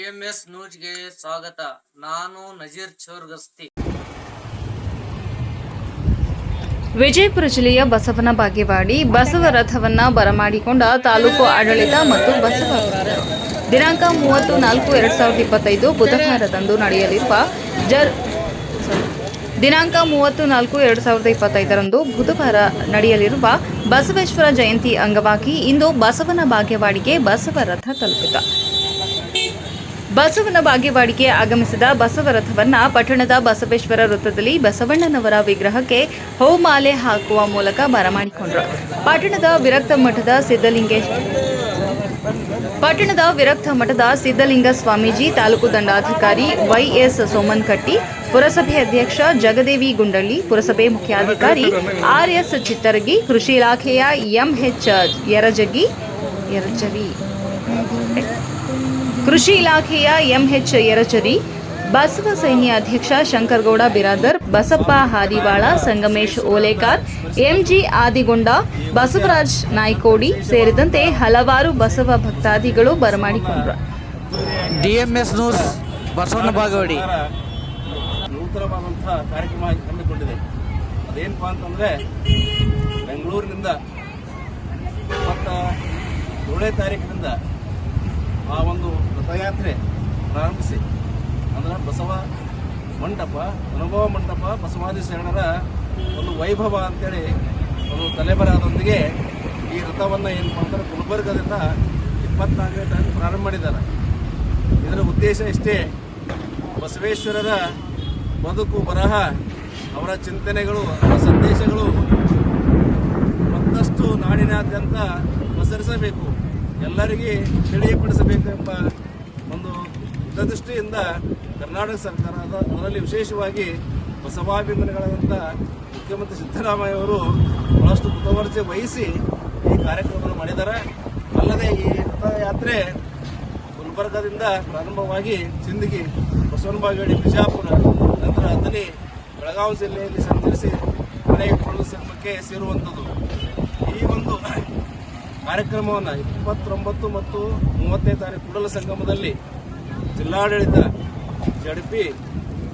DMS ನ್ಯೂಸ್ಗೆ ಸ್ವಾಗತ. ನಾನು ನಜೀರ್ ಚೋರ್ಗಸ್ತಿ. ವಿಜಯಪುರ ಜಿಲ್ಲೆಯ ಬಸವನ ಬಾಗೇವಾಡಿ ಬಸವ ರಥವನ್ನ ಬರಮಾಡಿಕೊಂಡ ತಾಲೂಕು ಆಡಳಿತ ಮತ್ತು ಬಸವ ದಿನಾಂಕ ಮೂವತ್ತು ನಾಲ್ಕು ಎರಡ್ ಸಾವಿರದ ಇಪ್ಪತ್ತೈದು ಬುಧವಾರದಂದು ನಡೆಯಲಿರುವ ಜರ್ ದಿನಾಂಕ ಮೂವತ್ತು ನಾಲ್ಕು ಎರಡು ಸಾವಿರದ ಇಪ್ಪತ್ತೈದರಂದು ಬುಧವಾರ ನಡೆಯಲಿರುವ ಬಸವೇಶ್ವರ ಜಯಂತಿ ಅಂಗವಾಗಿ ಇಂದು ಬಸವನ ಬಾಗೇವಾಡಿಗೆ ಬಸವ ರಥ ತಲುಪಿತು ಬಸವನ ಬಾಗೇವಾಡಿಗೆ ಆಗಮಿಸಿದ ಬಸವ ರಥವನ್ನ ಪಟ್ಟಣದ ಬಸವೇಶ್ವರ ವೃತ್ತದಲ್ಲಿ ಬಸವಣ್ಣನವರ ವಿಗ್ರಹಕ್ಕೆ ಹೂಮಾಲೆ ಹಾಕುವ ಮೂಲಕ ಬರಮಾಡಿಕೊಂಡರು ಪಟ್ಟಣದ ವಿರಕ್ತ ಮಠದ ಸಿದ್ದಲಿಂಗೇಶ್ ಪಟ್ಟಣದ ವಿರಕ್ತ ಮಠದ ಸಿದ್ದಲಿಂಗ ಸ್ವಾಮೀಜಿ, ತಾಲೂಕು ದಂಡಾಧಿಕಾರಿ ವೈಎಸ್ ಸೋಮನ್ಕಟ್ಟಿ, ಪುರಸಭೆ ಅಧ್ಯಕ್ಷ ಜಗದೇವಿ ಗುಂಡಳ್ಳಿ, ಪುರಸಭೆ ಮುಖ್ಯಾಧಿಕಾರಿ ಆರ್ಎಸ್ ಚಿತ್ತರಗಿ, ಕೃಷಿ ಇಲಾಖೆಯ ಎಂಎಚ್ ಯರಜಗಿ ಯರಜರಿ ಕೃಷಿ ಇಲಾಖೆಯ ಎಂಎಚ್ ಯರಚರಿ ಬಸವ ಸೈನ್ಯ ಅಧ್ಯಕ್ಷ ಶಂಕರಗೌಡ ಬಿರಾದರ್ ಬಸಪ್ಪ ಹಾದಿವಾಳ ಸಂಗಮೇಶ್ ಓಲೇಕಾರ್ ಎಂಜಿ ಆದಿಗೊಂಡ ಬಸವರಾಜ್ ನಾಯ್ಕೋಡಿ ಸೇರಿದಂತೆ ಹಲವಾರು ಬಸವ ಭಕ್ತಾದಿಗಳು ಬರಮಾಡಿಕೊಂಡರು. D M S news Basavanna Bagewadi. ನೂತನವಾದಂತಹ ಕಾರ್ಯಕ್ರಮ ಹಮ್ಮಿಕೊಂಡಿದೆ. ಅದೇನಪ್ಪ ಅಂತಂದ್ರೆ ಬೆಂಗಳೂರಿನಿಂದ ಇಪ್ಪತ್ತ ಏಳನೇ ತಾರೀಕಿನಿಂದ ಆ ಒಂದು ರಥಯಾತ್ರೆ ಪ್ರಾರಂಭಿಸಿ. ಅಂದ್ರೆ ಬಸವ ಮಂಟಪ, ಅನುಭವ ಮಂಟಪ, ಬಸವಾದಿ ಶರಣರ ಒಂದು ವೈಭವ ಅಂತೇಳಿ ಒಂದು ತಲೆಬರಾದೊಂದಿಗೆ ಈ ರಥವನ್ನು ಏನು ಮಾಡ್ತಾರೆ, ಗುಲ್ಬರ್ಗದಿಂದ ಇಪ್ಪತ್ನಾಲ್ಕನೇ ತಾರೀಕು ಪ್ರಾರಂಭ ಮಾಡಿದ್ದಾರೆ. ಇದರ ಉದ್ದೇಶ ಇಷ್ಟೇ, ಬಸವೇಶ್ವರರ ಬದುಕು, ಬರಹ, ಅವರ ಚಿಂತನೆಗಳು, ಅವರ ಸಂದೇಶಗಳು ಮತ್ತಷ್ಟು ನಾಡಿನಾದ್ಯಂತ ಪಸರಿಸಬೇಕು, ಎಲ್ಲರಿಗೆ ತಿಳಿಯಪಡಿಸಬೇಕೆಂಬ ಹಿತದೃಷ್ಟಿಯಿಂದ ಕರ್ನಾಟಕ ಸರ್ಕಾರ ಅದ- ಅದರಲ್ಲಿ ವಿಶೇಷವಾಗಿ ಬಸವಾಭಿಮಾನಿಗಳಾದಂಥ ಮುಖ್ಯಮಂತ್ರಿ ಸಿದ್ದರಾಮಯ್ಯ ಅವರು ಬಹಳಷ್ಟು ಮುತುವರ್ಜೆ ವಹಿಸಿ ಈ ಕಾರ್ಯಕ್ರಮವನ್ನು ಮಾಡಿದ್ದಾರೆ. ಅಲ್ಲದೆ ಈ ರಥಯಾತ್ರೆ ಗುಲ್ಬರ್ಗದಿಂದ ಪ್ರಾರಂಭವಾಗಿ ಸಿಂದಗಿ, ಬಸವನಬಾಗೇಡಿ, ಬಿಜಾಪುರ ನಂತರ ಅಥಣಿ ಬೆಳಗಾವಿ ಜಿಲ್ಲೆಯಲ್ಲಿ ಸಂಚರಿಸಿ ಮನೆ ಕೂಡಲ ಸಂಘಕ್ಕೆ ಸೇರುವಂಥದ್ದು. ಈ ಒಂದು ಕಾರ್ಯಕ್ರಮವನ್ನು ಇಪ್ಪತ್ತೊಂಬತ್ತು ಮತ್ತು ಮೂವತ್ತನೇ ತಾರೀಕು ಕೂಡಲ ಸಂಗಮದಲ್ಲಿ ಜಿಲ್ಲಾಡಳಿತ, ಜಡ್ಪಿ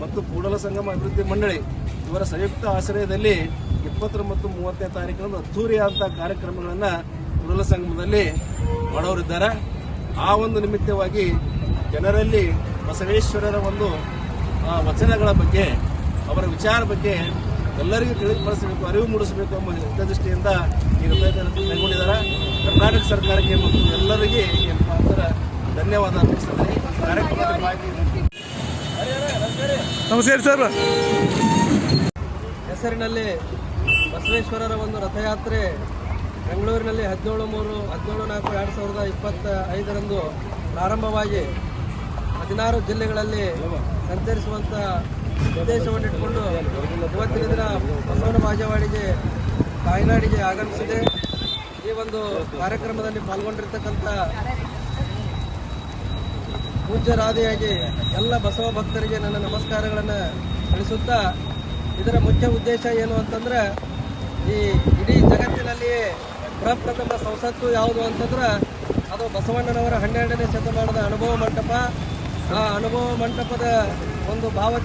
ಮತ್ತು ಕೂಡಲ ಸಂಗಮ ಅಭಿವೃದ್ಧಿ ಮಂಡಳಿ ಇವರ ಸಂಯುಕ್ತ ಆಶ್ರಯದಲ್ಲಿ ಇಪ್ಪತ್ತರ ಮತ್ತು ಮೂವತ್ತನೇ ತಾರೀಕಿನಂದು ಅದ್ದೂರಿಯಾದಂಥ ಕಾರ್ಯಕ್ರಮಗಳನ್ನು ಕೂಡಲ ಸಂಗಮದಲ್ಲಿ ಮಾಡೋರಿದ್ದಾರೆ. ಆ ಒಂದು ನಿಮಿತ್ತವಾಗಿ ಜನರಲ್ಲಿ ಬಸವೇಶ್ವರರ ಒಂದು ವಚನಗಳ ಬಗ್ಗೆ, ಅವರ ವಿಚಾರ ಬಗ್ಗೆ ಎಲ್ಲರಿಗೂ ತಿಳಿಪಡಿಸಬೇಕು ಅರಿವು ಮೂಡಿಸಬೇಕು ಎಂಬ ಹಿತದೃಷ್ಟಿಯಿಂದ ಈ ಕೈಗೊಂಡಿದ್ದಾರೆ ಕರ್ನಾಟಕ ಸರ್ಕಾರಕ್ಕೆ ಮತ್ತು ಎಲ್ಲರಿಗೆ ಏನಪ್ಪ ಅಂದ್ರೆ ಧನ್ಯವಾದ ಭಾಗಿ ನಮಸ್ಕಾರ ಸರ್. ಹೆಸರಿನಲ್ಲಿ ಬಸವೇಶ್ವರರ ಒಂದು ರಥಯಾತ್ರೆ ಬೆಂಗಳೂರಿನಲ್ಲಿ ಹದಿನೇಳು ಮೂರು, ಹದಿನೇಳು ನಾಲ್ಕು, ಎರಡು ಸಾವಿರದ ಇಪ್ಪತ್ತ ಐದರಂದು ಪ್ರಾರಂಭವಾಗಿ ಹದಿನಾರು ಜಿಲ್ಲೆಗಳಲ್ಲಿ ಸಂಚರಿಸುವಂಥ ಉದ್ದೇಶವನ್ನಿಟ್ಟುಕೊಂಡು ಇವತ್ತಿನ ದಿನ ಬಸವನ ಬಾಜವಾಡಿಗೆ ತಾಯ್ನಾಡಿಗೆ ಆಗಮಿಸಿದೆ. ಈ ಒಂದು ಕಾರ್ಯಕ್ರಮದಲ್ಲಿ ಪಾಲ್ಗೊಂಡಿರ್ತಕ್ಕಂಥ ಪೂಜ್ಯರಾದಿಯಾಗಿ ಎಲ್ಲ ಬಸವ ಭಕ್ತರಿಗೆ ನನ್ನ ನಮಸ್ಕಾರಗಳನ್ನು ತಿಳಿಸುತ್ತಾ ಇದರ ಮುಖ್ಯ ಉದ್ದೇಶ ಏನು ಅಂತಂದ್ರೆ, ಈ ಇಡೀ ಜಗತ್ತಿನಲ್ಲಿ ಪ್ರಪ್ರಥಮ ಸಂಸತ್ತು ಯಾವುದು ಅಂತಂದ್ರೆ, ಅದು ಬಸವಣ್ಣನವರ ಹನ್ನೆರಡನೇ ಶತಮಾನದ ಅನುಭವ ಮಂಟಪ. ಆ ಅನುಭವ ಮಂಟಪದ ಒಂದು ಭಾವ